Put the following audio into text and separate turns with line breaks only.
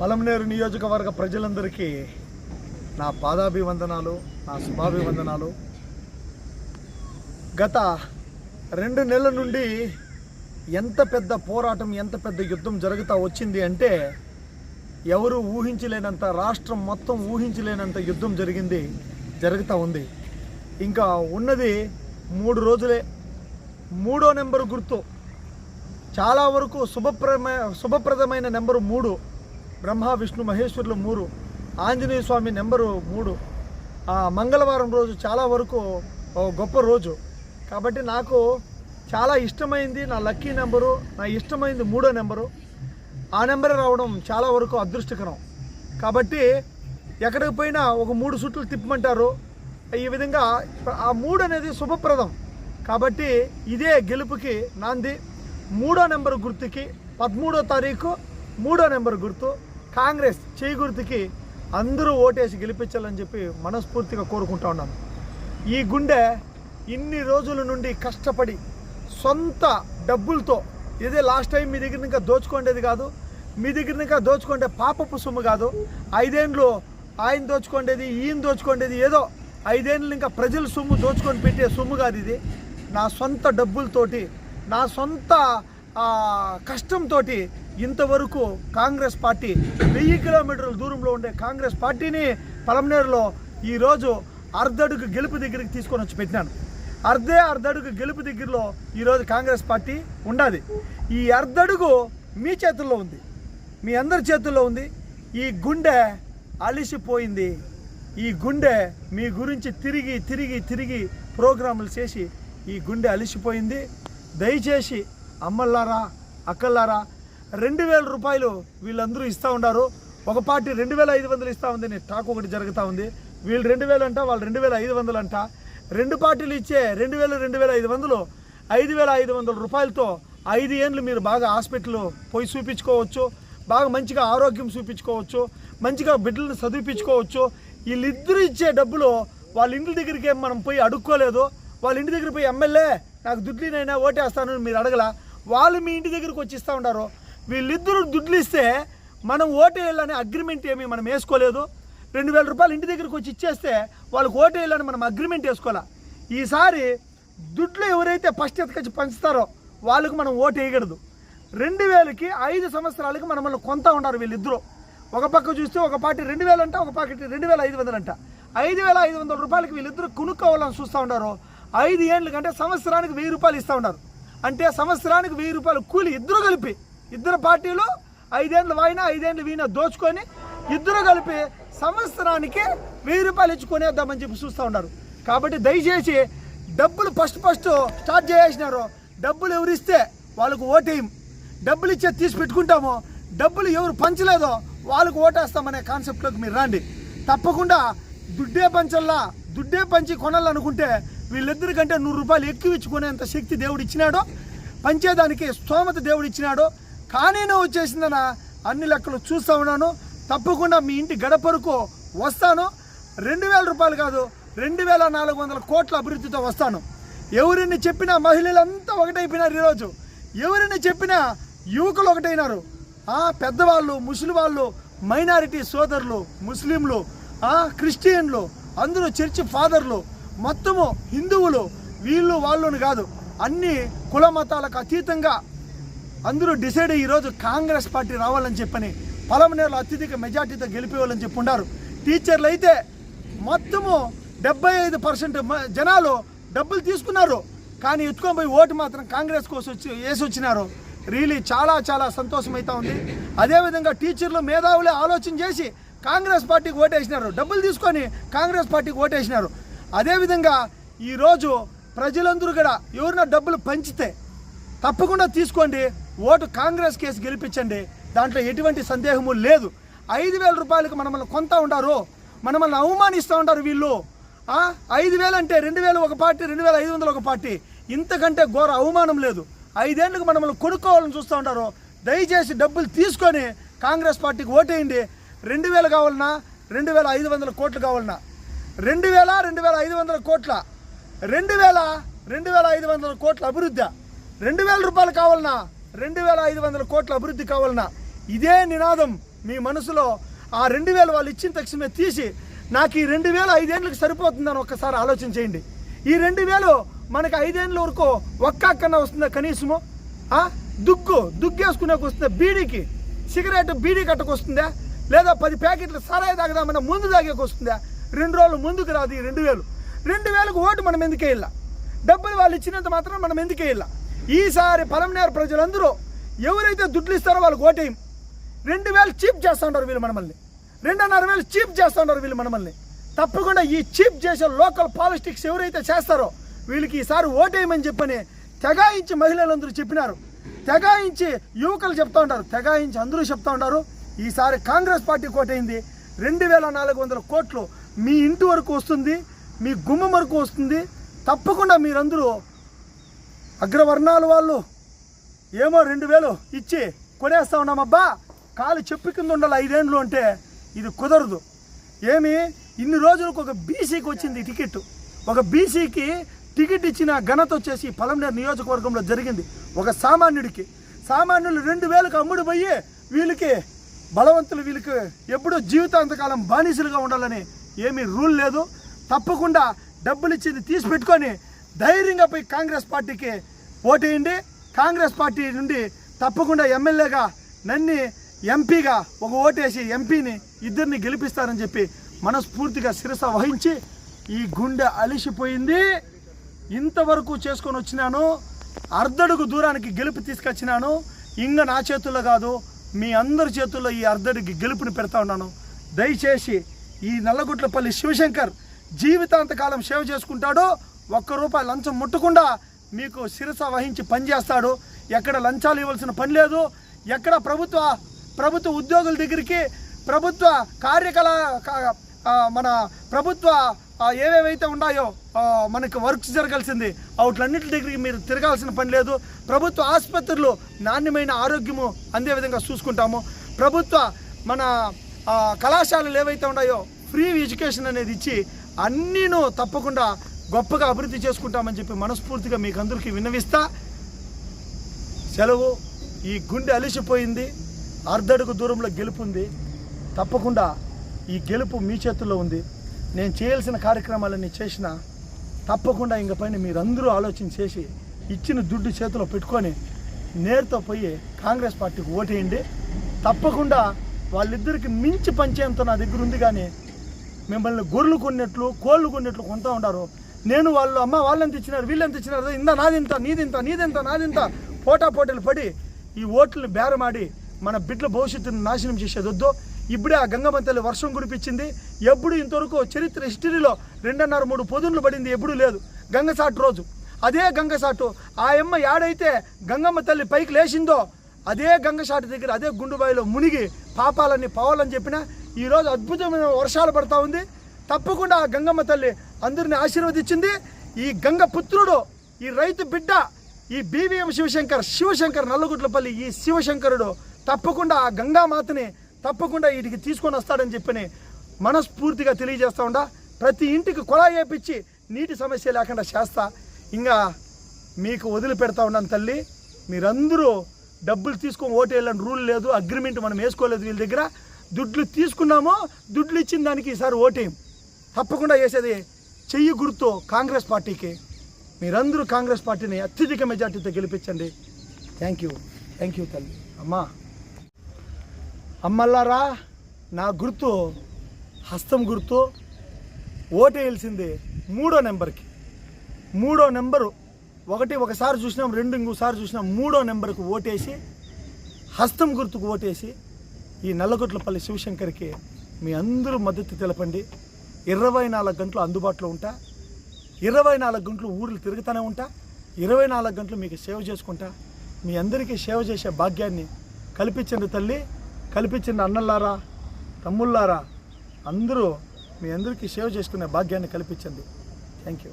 పలంనేరు నియోజకవర్గ ప్రజలందరికీ నా పాదాభివందనాలు నా శుభాభివందనాలు. గత రెండు నెలల నుండి ఎంత పెద్ద పోరాటం ఎంత పెద్ద యుద్ధం జరుగుతూ వచ్చింది అంటే ఎవరు ఊహించలేనంత రాష్ట్రం మొత్తం ఊహించలేనంత యుద్ధం జరిగింది జరుగుతూ ఉంది. ఇంకా ఉన్నది మూడు రోజులే. మూడో నెంబరు గుర్తు. చాలా వరకు శుభప్రమ శుభప్రదమైన నెంబరు మూడు. బ్రహ్మ విష్ణు మహేశ్వరులు మూడు ఆంజనేయ స్వామి నెంబరు మూడు. ఆ మంగళవారం రోజు చాలా వరకు గొప్ప రోజు. కాబట్టి నాకు చాలా ఇష్టమైంది నా లక్కీ నెంబరు నా ఇష్టమైంది మూడో నెంబరు. ఆ నెంబరే రావడం చాలా వరకు అదృష్టకరం. కాబట్టి ఎక్కడికి పోయినా ఒక మూడు సుట్లు తిప్పమంటారు. ఈ విధంగా ఆ మూడు అనేది శుభప్రదం. కాబట్టి ఇదే గెలుపుకి నాంది. మూడో నెంబర్ గుర్తుకి పదమూడో తారీఖు మూడో నెంబర్ గుర్తు. కాంగ్రెస్ చేయి గుర్తుకి అందరూ ఓటేసి గెలిపించాలని చెప్పి మనస్ఫూర్తిగా కోరుకుంటా ఉన్నాను. ఈ గుండె ఇన్ని రోజుల నుండి కష్టపడి సొంత డబ్బులతో ఇదే లాస్ట్ టైం మీ దగ్గర ఇంకా దోచుకోండేది కాదు మీ దగ్గర ఇంకా దోచుకుంటే పాపపు సొమ్ము కాదు ఐదేండ్లు ఆయన దోచుకోండేది ఈయన దోచుకోండేది ఏదో ఐదేండ్లు ఇంకా ప్రజల సొమ్ము దోచుకొని పెట్టే సొమ్ము కాదు ఇది. నా సొంత డబ్బులతోటి నా సొంత కష్టంతో ఇంతవరకు కాంగ్రెస్ పార్టీ వెయ్యి కిలోమీటర్ల దూరంలో ఉండే కాంగ్రెస్ పార్టీని పలమనేరులో ఈరోజు అర్ధడుగు గెలుపు దగ్గరికి తీసుకొని వచ్చి పెట్టినాను. అర్ధే అర్ధడుగు గెలుపు దగ్గరలో ఈరోజు కాంగ్రెస్ పార్టీ ఉండాలి ఈ అర్ధడుగు మీ చేతుల్లో ఉంది. మీ అందరి చేతుల్లో ఉంది. ఈ గుండె అలిసిపోయింది. ఈ గుండె మీ గురించి తిరిగి తిరిగి తిరిగి ప్రోగ్రాములు చేసి ఈ గుండె అలిసిపోయింది. దయచేసి అమ్మల్లారా అక్కల్లారా రెండు వేల రూపాయలు వీళ్ళందరూ ఇస్తూ ఉన్నారు ఒక పార్టీ రెండు వేల ఐదు వందలు ఇస్తూ ఉంది టాక్ ఒకటి జరుగుతూ ఉంది. వీళ్ళు రెండు వేలు అంట వాళ్ళు రెండు వేల ఐదు వందలు అంట రెండు పార్టీలు ఇచ్చే రెండు వేలు రెండు వేల ఐదు వందలు ఐదు వేల ఐదు వందల రూపాయలతో ఐదు ఏండ్లు మీరు బాగా హాస్పిటల్ పోయి చూపించుకోవచ్చు. బాగా మంచిగా ఆరోగ్యం చూపించుకోవచ్చు. మంచిగా బిడ్డలను చదివిపించుకోవచ్చు వీళ్ళిద్దరు ఇచ్చే డబ్బులు వాళ్ళ ఇంటి దగ్గరికి ఏం మనం పోయి అడుక్కోలేదు. వాళ్ళ ఇంటి దగ్గర పోయి ఎమ్మెల్యే నాకు దుడ్లీనైనా ఓటేస్తాను మీరు అడగల. వాళ్ళు మీ ఇంటి దగ్గరికి వచ్చి ఇస్తూ ఉన్నారు వీళ్ళిద్దరూ దుడ్లు ఇస్తే మనం ఓటేయాలని అగ్రిమెంట్ ఏమీ మనం వేసుకోలేదు. రెండు వేల రూపాయలు ఇంటి దగ్గరికి వచ్చి ఇచ్చేస్తే వాళ్ళకి ఓటేయాలని మనం అగ్రిమెంట్ వేసుకోవాలి? ఈసారి దుడ్లు ఎవరైతే ఫస్ట్ ఎత్తుకొచ్చి పంచుతారో వాళ్ళకు మనం ఓటు వేయకూడదు. రెండు వేలకి ఐదు సంవత్సరాలకి మనల్ని కొంత ఉన్నారు వీళ్ళిద్దరూ. ఒక పక్క చూస్తే ఒక పార్టీ రెండు వేలు అంట ఒక పార్టీ రెండు వేల ఐదు వందలు అంట. ఐదు వేల ఐదు వందల రూపాయలకి వీళ్ళిద్దరు కొనుక్కోవాలని చూస్తూ ఉన్నారు. ఐదు ఏళ్ళ కంటే సంవత్సరానికి వెయ్యి రూపాయలు ఇస్తూ ఉన్నారు. అంటే సంవత్సరానికి వెయ్యి రూపాయలు కూలి ఇద్దరు కలిపి ఇద్దరు పార్టీలు ఐదేళ్ళు వాయినా ఐదేళ్ళు వీణ దోచుకొని ఇద్దరు కలిపి సంవత్సరానికి వెయ్యి రూపాయలు ఇచ్చి కొనేద్దామని చెప్పి చూస్తూ ఉన్నారు. కాబట్టి దయచేసి డబ్బులు ఫస్ట్ ఫస్ట్ స్టార్ట్ చేసేసినారు. డబ్బులు ఎవరు ఇస్తే వాళ్ళకు ఓటేయం. డబ్బులు ఇచ్చే తీసి పెట్టుకుంటాము. డబ్బులు ఎవరు పంచలేదో వాళ్ళకు ఓటేస్తామనే కాన్సెప్ట్లోకి మీరు రండి. తప్పకుండా దుడ్డే పంచల్లా దుడ్డే పంచి కొనాలనుకుంటే వీళ్ళిద్దరి కంటే నూరు రూపాయలు ఎక్కువ ఇచ్చుకునేంత శక్తి దేవుడు ఇచ్చినాడు. పంచేదానికి స్తోమత దేవుడు ఇచ్చినాడు. కానీ నువ్వు వచ్చేసిందన అన్ని లెక్కలు చూస్తా ఉన్నాను. తప్పకుండా మీ ఇంటి గడపరకు వస్తాను. రెండు వేల రూపాయలు కాదు రెండు వేల నాలుగు వందల కోట్ల అభివృద్ధితో వస్తాను. ఎవరిని చెప్పినా మహిళలంతా ఒకటైపోయినారు ఈరోజు. ఎవరిని చెప్పినా యువకులు ఒకటైనారు. ఆ, పెద్దవాళ్ళు ముసలి వాళ్ళు మైనారిటీ సోదరులు ముస్లింలు ఆ, క్రిస్టియన్లు అందరూ చర్చి ఫాదర్లు మొత్తము హిందువులు వీళ్ళు వాళ్ళుని కాదు. అన్ని కుల మతాలకు అతీతంగా అందరూ డిసైడ్ అయ్యి ఈరోజు కాంగ్రెస్ పార్టీ రావాలని చెప్పని పలమనేరులో అత్యధిక మెజార్టీతో గెలిపేవాళ్ళని చెప్పి ఉన్నారు టీచర్లు అయితే మొత్తము డెబ్బై ఐదు పర్సెంట్ జనాలు డబ్బులు తీసుకున్నారు. కానీ ఎత్తుకొని పోయి ఓటు మాత్రం కాంగ్రెస్ కోసం వచ్చి వేసి వచ్చినారు రియలీ చాలా చాలా సంతోషం అవుతా ఉంది. అదేవిధంగా టీచర్లు మేధావులే ఆలోచన చేసి కాంగ్రెస్ పార్టీకి ఓటేసినారు. డబ్బులు తీసుకొని కాంగ్రెస్ పార్టీకి ఓటేసినారు. అదేవిధంగా ఈరోజు ప్రజలందరూ కూడా ఎవరైనా డబ్బులు పంచితే తప్పకుండా తీసుకోండి. ఓటు కాంగ్రెస్ కేసు గెలిపించండి. దాంట్లో ఎటువంటి సందేహము లేదు. ఐదు వేల రూపాయలకు మనల్ని కొంత ఉండారు మనల్ని అవమానిస్తూ ఉంటారు వీళ్ళు. ఐదు వేలు అంటే రెండు వేలు ఒక పార్టీ రెండు వేల ఐదు వందలు ఒక పార్టీ. ఇంతకంటే ఘోర అవమానం లేదు. ఐదేళ్ళకు మనల్ని కొనుక్కోవాలని చూస్తూ ఉంటారు దయచేసి డబ్బులు తీసుకొని కాంగ్రెస్ పార్టీకి ఓటేయండి. రెండు వేలు కావాలన్నా రెండు వేల ఐదు వందల కోట్లు కావాలన్నా. రెండు వేల రెండు వేల ఐదు వందల కోట్ల. రెండు వేల రెండు వేల ఐదు వందల కోట్ల అభివృద్ధి. రెండు వేల రూపాయలు కావాలన్నా రెండు వేల ఐదు వందల కోట్ల అభివృద్ధి కావాలన్నా ఇదే నినాదం మీ మనసులో ఆ రెండు వేలు వాళ్ళు ఇచ్చిన తక్షణమే తీసి నాకు ఈ రెండు వేల ఐదేళ్ళకి సరిపోతుందని ఒక్కసారి ఆలోచన చేయండి. ఈ రెండు వేలు మనకి ఐదేళ్ళ వరకు ఒక్క అక్కన వస్తుందా కనీసము? దుగ్గు దుగ్గేసుకునేకి వస్తుందా బీడీకి? సిగరెట్ బీడీ కట్టకు వస్తుందా? లేదా పది ప్యాకెట్లు సరాయి తాగదామని ముందు తాగేకి వస్తుందా? రెండు రోజులు ముందుకు రాదు ఈ రెండు వేలు. రెండు వేలకు ఓటు మనం ఎందుకే వెళ్ళా డబ్బులు వాళ్ళు ఇచ్చినంత మాత్రం మనం ఎందుకే వెళ్ళా ఈసారి పలంనేరు ప్రజలందరూ ఎవరైతే దుడ్లు ఇస్తారో వాళ్ళకి ఓటేయం. రెండు వేలు చీప్ చేస్తుంటారు వీళ్ళు మనమల్ని. రెండున్నర వేలు చీప్ చేస్తుంటారు వీళ్ళు మనమల్ని. తప్పకుండా ఈ చీప్ చేసే లోకల్ పాలిటిక్స్ ఎవరైతే చేస్తారో వీళ్ళకి ఈసారి ఓటేయమని చెప్పని తెగాయించి మహిళలందరూ చెప్పినారు. తెగాయించి యువకులు చెప్తా ఉంటారు. తెగాయించి అందరూ చెప్తా ఉంటారు. ఈసారి కాంగ్రెస్ పార్టీ కోటైంది. రెండు వేల నాలుగు వందల కోట్లు మీ ఇంటి వరకు వస్తుంది. మీ గుమ్మం వరకు వస్తుంది. తప్పకుండా మీరందరూ అగ్రవర్ణాలు వాళ్ళు. ఏమో రెండు వేలు ఇచ్చి కొనేస్తా ఉన్నామబ్బా కాలు చెప్పు కింద ఉండాలి ఐదేండ్లు అంటే ఇది కుదరదు. ఏమి? ఇన్ని రోజులకు ఒక బీసీకి వచ్చింది టికెట్ ఒక బీసీకి టికెట్ ఇచ్చిన ఘనత వచ్చేసి పలంనేరు నియోజకవర్గంలో జరిగింది. ఒక సామాన్యుడికి. సామాన్యులు రెండు వేలకు అమ్ముడు పోయి వీళ్ళకి బలవంతులు వీళ్ళకి ఎప్పుడూ జీవితాంతకాలం బానిసలుగా ఉండాలని ఏమీ రూల్ లేదు. తప్పకుండా డబ్బులు ఇచ్చింది తీసి పెట్టుకొని ధైర్యంగా పోయి కాంగ్రెస్ పార్టీకి ఓటేయండి. కాంగ్రెస్ పార్టీ నుండి తప్పకుండా ఎమ్మెల్యేగా నన్ని ఎంపీగా ఒక ఓటేసి ఎంపీని ఇద్దరిని గెలిపిస్తారని చెప్పి మనస్ఫూర్తిగా శిరస వహించి ఈ గుండె అలిసిపోయింది. ఇంతవరకు చేసుకొని వచ్చినాను. అర్ధడుగు దూరానికి గెలుపు తీసుకొచ్చినాను. ఇంక నా చేతుల్లో కాదు మీ అందరి చేతుల్లో ఈ అర్ధడుగు గెలుపుని పెడతా ఉన్నాను. దయచేసి ఈ నల్లగుట్లపల్లి శివశంకర్ జీవితాంతకాలం సేవ చేసుకుంటాడు. ఒక్క రూపాయి లంచం ముట్టకుండా మీకు శిరస వహించి పనిచేస్తాడు ఎక్కడ లంచాలు ఇవ్వాల్సిన పని లేదు. ఎక్కడ ప్రభుత్వ ప్రభుత్వ ఉద్యోగుల దగ్గరికి ప్రభుత్వ కార్యకలా కా- మన ప్రభుత్వ ఏవేవైతే ఉన్నాయో మనకి మనకు వర్క్స్ జరగాల్సింది వాటిలన్నింటి దగ్గరికి మీరు తిరగాల్సిన పని లేదు. ప్రభుత్వ ఆసుపత్రులు నాణ్యమైన ఆరోగ్యము అందే విధంగా చూసుకుంటాము. ప్రభుత్వ మన కళాశాలలు ఏవైతే ఉన్నాయో ఫ్రీ ఎడ్యుకేషన్ అనేది ఇచ్చి అన్నీను తప్పకుండా గొప్పగా అభివృద్ధి చేసుకుంటామని చెప్పి మనస్ఫూర్తిగా మీకు అందరికీ విన్నవిస్తా. సెలవు. ఈ గుండె అలిసిపోయింది. అర్ధడుగు దూరంలో గెలుపుంది తప్పకుండా ఈ గెలుపు మీ చేతుల్లో ఉంది. నేను చేయాల్సిన కార్యక్రమాలన్నీ చేసిన తప్పకుండా ఇంక పైన మీరందరూ ఆలోచన చేసి ఇచ్చిన దుడ్డు చేతిలో పెట్టుకొని నేరుతో పోయి కాంగ్రెస్ పార్టీకి ఓటేయండి. తప్పకుండా వాళ్ళిద్దరికి మించి పంచేంత నా దగ్గర ఉంది కానీ మిమ్మల్ని గొర్రెలు కొన్నట్లు కోళ్ళు కొన్నట్లు కొంటా ఉంటారు నేను వాళ్ళు అమ్మ వాళ్ళెంత ఇచ్చినారు వీళ్ళెంత ఇచ్చినారు ఇంత నాదింత నీదింత నీదింత నాదింత పోటా పోటీలు పడి ఈ ఓట్లను బేరమాడి మన బిడ్డల భవిష్యత్తును నాశనం చేసేదొద్దు. ఇప్పుడే ఆ గంగమ్మ తల్లి వర్షం కురిపించింది. ఎప్పుడు ఇంతవరకు చరిత్ర హిస్టరీలో రెండున్నర మూడు పొదున్లు పడింది ఎప్పుడూ లేదు. గంగసాటు రోజు. అదే గంగసాటు ఆ అమ్మ యాడైతే గంగమ్మ తల్లి పైకి లేచిందో అదే గంగసాటు దగ్గర అదే గుండుబాయిలో మునిగి పాపాలన్నీ పోవాలని చెప్పిన ఈరోజు అద్భుతమైన వర్షాలు పడతా ఉంది. తప్పకుండా ఆ గంగమ్మ తల్లి అందరిని ఆశీర్వదించింది ఈ గంగ పుత్రుడు ఈ రైతు బిడ్డ ఈ బీవీఎం శివశంకర్ శివశంకర్ నల్లగుట్లపల్లి ఈ శివశంకరుడు తప్పకుండా ఆ గంగామాతని తప్పకుండా వీటికి తీసుకొని వస్తాడని చెప్పని మనస్ఫూర్తిగా తెలియజేస్తా ఉండా. ప్రతి ఇంటికి కుళాయి వేపించి నీటి సమస్య లేకుండా చేస్తా. ఇంకా మీకు వదిలిపెడతా ఉన్నాను తల్లి. మీరందరూ డబ్బులు తీసుకొని ఓటేయాలని రూల్ లేదు అగ్రిమెంట్ మనం వేసుకోలేదు వీళ్ళ దగ్గర. దుడ్లు తీసుకున్నామో దుడ్లు ఇచ్చిన దానికి ఈసారి ఓటేయం. తప్పకుండా వేసేది చెయ్యి గుర్తు కాంగ్రెస్ పార్టీకి. మీరందరూ కాంగ్రెస్ పార్టీని అత్యధిక మెజార్టీతో గెలిపించండి. థ్యాంక్ యూ థ్యాంక్ యూ తల్లి. అమ్మా. అమ్మల్లారా నా గుర్తు హస్తం గుర్తు ఓటేయాల్సింది మూడో నెంబర్కి. మూడో నెంబరు ఒకటి ఒకసారి చూసినాం రెండు ఇంకోసారి చూసినాం మూడో నెంబర్కు ఓటేసి హస్తం గుర్తుకు ఓటేసి ఈ నల్లగొట్లపల్లి శివశంకర్కి మీ అందరూ మద్దతు తెలపండి. ఇరవై నాలుగు గంటలు అందుబాటులో ఉంటా. ఇరవై నాలుగు గంటలు ఊర్లు తిరుగుతూనే ఉంటా. ఇరవై నాలుగు గంటలు మీకు సేవ చేసుకుంటా. మీ అందరికీ సేవ చేసే భాగ్యాన్ని కల్పించండి తల్లి కల్పించండి అన్నల్లారా తమ్ముళ్ళారా? అందరూ మీ అందరికీ సేవ చేసుకునే భాగ్యాన్ని కల్పించండి థ్యాంక్ యూ